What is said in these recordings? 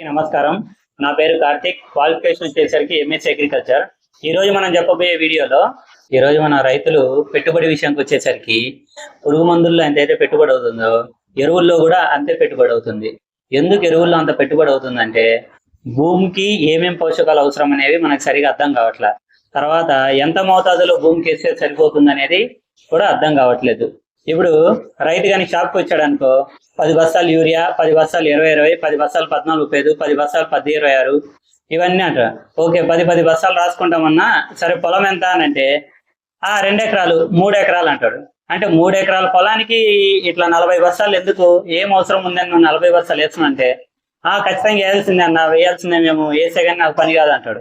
నమస్కారం. నా పేరు కార్తిక్. క్వాలిఫికేషన్ వచ్చేసరికి ఎంఎస్సీ అగ్రికల్చర్ ఈ రోజు మనం చెప్పబోయే వీడియోలో ఈ రోజు మన రైతులు పెట్టుబడి విషయానికి వచ్చేసరికి పురుగు మందుల్లో ఎంతైతే పెట్టుబడి అవుతుందో ఎరువుల్లో కూడా అంతే పెట్టుబడి అవుతుంది. ఎందుకు ఎరువుల్లో అంత పెట్టుబడి అవుతుందంటే భూమికి ఏమేం పోషకాలు అవసరం అనేవి మనకు సరిగా అర్థం కావట్లే. తర్వాత ఎంత మోతాదులో భూమికి వేస్తే సరిపోతుంది అనేది కూడా అర్థం కావట్లేదు. ఇప్పుడు రైతు కానీ షాప్కి వచ్చాడు అనుకో పది బస్తాలు యూరియా పది బస్తాలు ఇరవై ఇరవై పది బస్తాలు పద్నాలుగు ముప్పై ఐదు పది బస్తాలు పది ఇరవై ఆరు ఇవన్నీ అంట. ఓకే పది పది బస్తాలు రాసుకుంటామన్నా సరే పొలం ఎంత అని అంటే ఆ రెండు ఎకరాలు మూడు ఎకరాలు అంటాడు. అంటే మూడు ఎకరాల పొలానికి ఇట్లా నలభై బస్తాలు ఎందుకు? ఏం అవసరం ఉందని నువ్వు నలభై బస్తాలు వేసుకున్నంటే ఆ ఖచ్చితంగా వేయాల్సిందే అన్న వేయాల్సిందే మేము వేసే కానీ నాకు పని కాదు అంటాడు.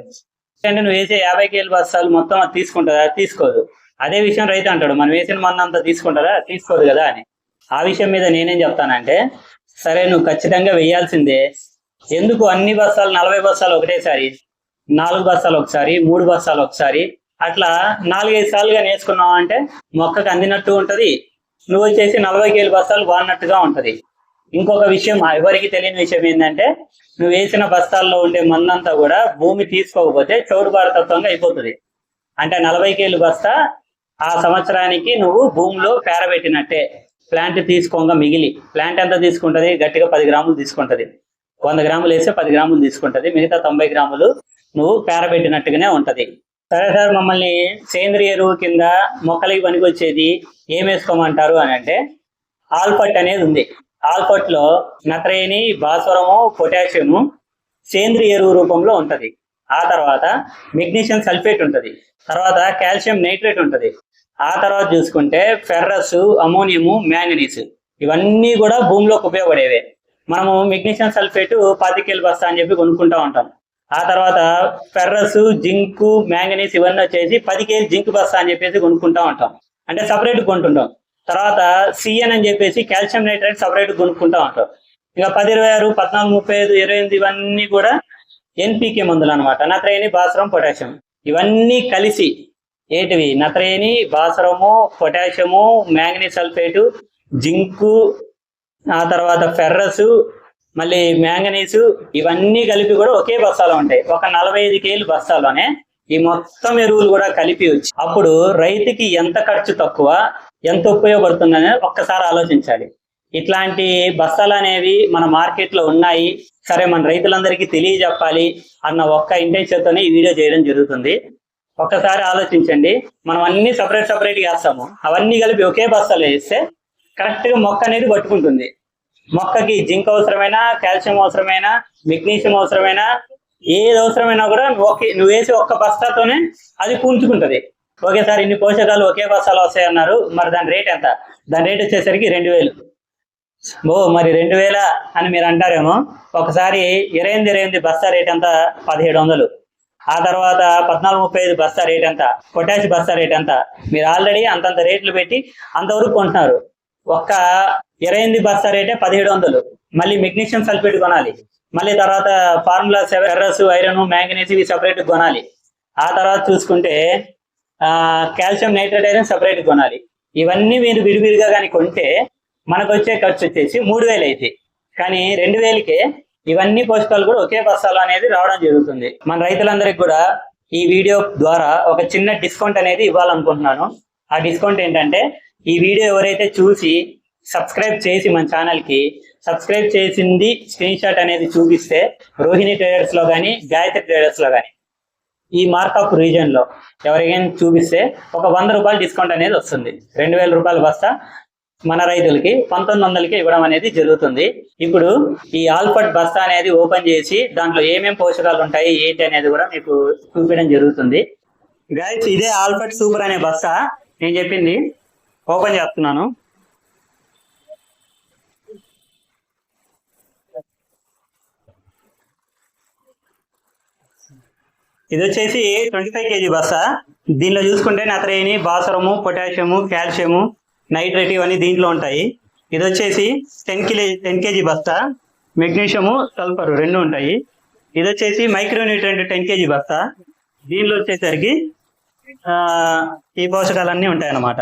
అంటే నువ్వు వేసే యాభై కేలు బస్తాలు మొత్తం అది తీసుకుంటుందా? తీసుకోదు. అదే విషయం రైతు అంటాడు మనం వేసిన మందంతా అంతా తీసుకుంటారా? తీసుకోదు కదా అని. ఆ విషయం మీద నేనేం చెప్తానంటే సరే నువ్వు ఖచ్చితంగా వేయాల్సిందే. ఎందుకు అన్ని బస్తాలు నలభై బస్తాలు ఒకటేసారి? నాలుగు బస్తాలు ఒకసారి మూడు బస్తాలు ఒకసారి? అట్లా నాలుగైదు సార్లుగా నేర్చుకున్నావు అంటే మొక్కకు అందినట్టు ఉంటది. నువ్వు వచ్చేసి నలభై కేలు బస్తాలు వాడినట్టుగా ఉంటది. ఇంకొక విషయం ఎవరికి తెలియని విషయం ఏంటంటే నువ్వు వేసిన బస్తాల్లో ఉండే మందంతా కూడా భూమి తీసుకోకపోతే చౌడు భారతత్వంగా అయిపోతుంది. అంటే నలభై కేలు బస్తా ఆ సంవత్సరానికి నువ్వు భూమిలో పేరబెట్టినట్టే. ప్లాంట్ తీసుకోగా మిగిలి. ప్లాంట్ ఎంత తీసుకుంటది? గట్టిగా పది గ్రాములు తీసుకుంటది. వంద గ్రాములు వేస్తే పది గ్రాములు తీసుకుంటది. మిగతా తొంభై గ్రాములు నువ్వు పేరబెట్టినట్టుగానే ఉంటది. సరే సార్ మమ్మల్ని సేంద్రియ ఎరువు కింద మొక్కలకి పనికొచ్చేది ఏం వేసుకోమంటారు అని అంటే ఆల్ఫట్ అనేది ఉంది. ఆల్ఫట్లో నత్రయని భాస్వరము పొటాషియము సేంద్రియ ఎరువు రూపంలో ఉంటది. ఆ తర్వాత మెగ్నీషియం సల్ఫేట్ ఉంటుంది. తర్వాత కాల్షియం నైట్రేట్ ఉంటుంది. ఆ తర్వాత చూసుకుంటే ఫెర్రస్ అమోనియము మ్యాంగనీస్ ఇవన్నీ కూడా భూమిలోకి ఉపయోగపడేవే. మనము మెగ్నీషియం సల్ఫేట్ పాతికేలు బస్తా అని చెప్పి కొనుక్కుంటా ఉంటాం. ఆ తర్వాత ఫెర్రస్ జింక్ మ్యాంగనీస్ ఇవన్నీ వచ్చేసి పది కేజీ జింక్ బస్తా అని చెప్పేసి కొనుక్కుంటా ఉంటాం. అంటే సపరేట్ కొంటుంటాం. తర్వాత సిఎన్ అని చెప్పేసి కాల్షియం నైట్రేట్ సపరేట్ కొనుక్కుంటా ఉంటాం. ఇక పది ఇరవై ఆరు పద్నాలుగు ముప్పై ఐదు ఇరవై ఎనిమిది ఇవన్నీ కూడా ఎన్పికే మందులు అనమాట నత్రయని భాస్వరం పొటాషియం. ఇవన్నీ కలిసి ఏంటివి? నత్రయని భాస్వరము పొటాషియము మ్యాంగనీస్ సల్ఫేటు జింకు ఆ తర్వాత ఫెర్రస్ మళ్ళీ మ్యాంగనీసు ఇవన్నీ కలిపి కూడా ఒకే బస్తాలో ఉంటాయి. ఒక నలభై ఐదు కేలు బస్తాలోనే ఈ మొత్తం ఎరువులు కూడా కలిపి వచ్చి అప్పుడు రైతుకి ఎంత ఖర్చు తక్కువ ఎంత ఉపయోగపడుతుందనే ఒక్కసారి ఆలోచించాలి. ఇట్లాంటి బస్తాలు అనేవి మన మార్కెట్లో ఉన్నాయి. సరే మన రైతులందరికీ తెలియజెప్పాలి అన్న ఒక్క ఇంటెన్షన్తోనే ఈ వీడియో చేయడం జరుగుతుంది. ఒక్కసారి ఆలోచించండి. మనం అన్ని సపరేట్ సపరేట్గా వేస్తాము అవన్నీ కలిపి ఒకే బస్తాలో వేస్తే కరెక్ట్గా మొక్క అనేది పట్టుకుంటుంది మొక్కకి జింక్ అవసరమైనా కాల్షియం అవసరమైనా మెగ్నీషియం అవసరమైనా ఏది అవసరమైనా కూడా ఒకే నువ్వు వేసి ఒక్క బస్తాతోనే అది పూంచుకుంటుంది ఒకేసారి ఇన్ని పోషకాలు ఒకే బస్తాలో వస్తాయన్నారు. మరి దాని రేట్ ఎంత? దాని రేట్ వచ్చేసరికి రెండు వేలు. ఓ మరి రెండు వేల అని మీరు అంటారేమో. ఒకసారి ఇరవై ఎనిమిది ఇరవై ఎనిమిది బస్తా రేట్ ఎంత? పదిహేడు వందలు. ఆ తర్వాత పద్నాలుగు ముప్పై ఐదు బస్తా రేట్ ఎంత? పొటాష్ బస్తా రేట్ ఎంత? మీరు ఆల్రెడీ అంతంత రేట్లు పెట్టి అంతవరకు కొంటున్నారు. ఒక్క ఇరవై ఎనిమిది బస్తా రేటే పదిహేడు వందలు. మళ్ళీ మెగ్నీషియం సల్ఫేట్ కొనాలి. మళ్ళీ తర్వాత ఫార్ములా ఎర్రస్ ఐరన్ మ్యాంగనీస్ ఇవి సపరేట్ కొనాలి. ఆ తర్వాత చూసుకుంటే కాల్షియం నైట్రేట్ ఐరన్ సపరేట్ కొనాలి. ఇవన్నీ మీరు విడివిడిగా కానీ కొంటే మనకు వచ్చే ఖర్చు వచ్చేసి మూడు వేలు అయితే. కానీ రెండు వేలకే ఇవన్నీ పోషకాలు కూడా ఒకే బస్తాలు అనేది రావడం జరుగుతుంది. మన రైతులందరికీ కూడా ఈ వీడియో ద్వారా ఒక చిన్న డిస్కౌంట్ అనేది ఇవ్వాలనుకుంటున్నాను. ఆ డిస్కౌంట్ ఏంటంటే ఈ వీడియో ఎవరైతే చూసి సబ్స్క్రైబ్ చేసి మన ఛానల్కి సబ్స్క్రైబ్ చేసింది స్క్రీన్ షాట్ అనేది చూపిస్తే రోహిణి ట్రేడర్స్లో కానీ గాయత్రి ట్రేడర్స్లో కానీ ఈ మార్కప్ రీజియన్లో ఎవరికైనా చూపిస్తే ఒక వంద రూపాయలు డిస్కౌంట్ అనేది వస్తుంది. రెండు వేల రూపాయలు బస్తా మన రైతులకి పంతొమ్మిది వందలకి ఇవ్వడం అనేది జరుగుతుంది. ఇప్పుడు ఈ ఆల్ఫట్ బస్తా అనేది ఓపెన్ చేసి దాంట్లో ఏమేం పోషకాలు ఉంటాయి ఏంటి అనేది కూడా మీకు చూపించడం జరుగుతుంది. గైస్ ఇదే ఆల్ఫట్ సూపర్ అనే బస్తా. నేను చెప్పింది ఓపెన్ చేస్తున్నాను. ఇది వచ్చేసి ట్వంటీ ఫైవ్ కేజీ బస్తా. దీనిలో చూసుకుంటే నత్రయని భాస్వరము పొటాషియము కాల్షియము నైట్రేట్ ఇవన్నీ దీంట్లో ఉంటాయి. ఇది వచ్చేసి టెన్ కిలో టెన్ కేజీ బస్తా. మెగ్నీషియము సల్ఫర్ రెండు ఉంటాయి. ఇది వచ్చేసి మైక్రోన్యూట్రెంట్ టెన్ కేజీ బస్తా. దీనిలో వచ్చేసరికి ఈ పోషకాలన్నీ ఉంటాయి అన్నమాట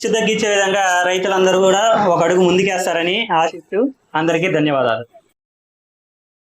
ఖర్చు తగ్గించే విధంగా రైతులందరూ కూడా ఒక అడుగు ముందుకేస్తారని ఆశిస్తూ అందరికీ ధన్యవాదాలు.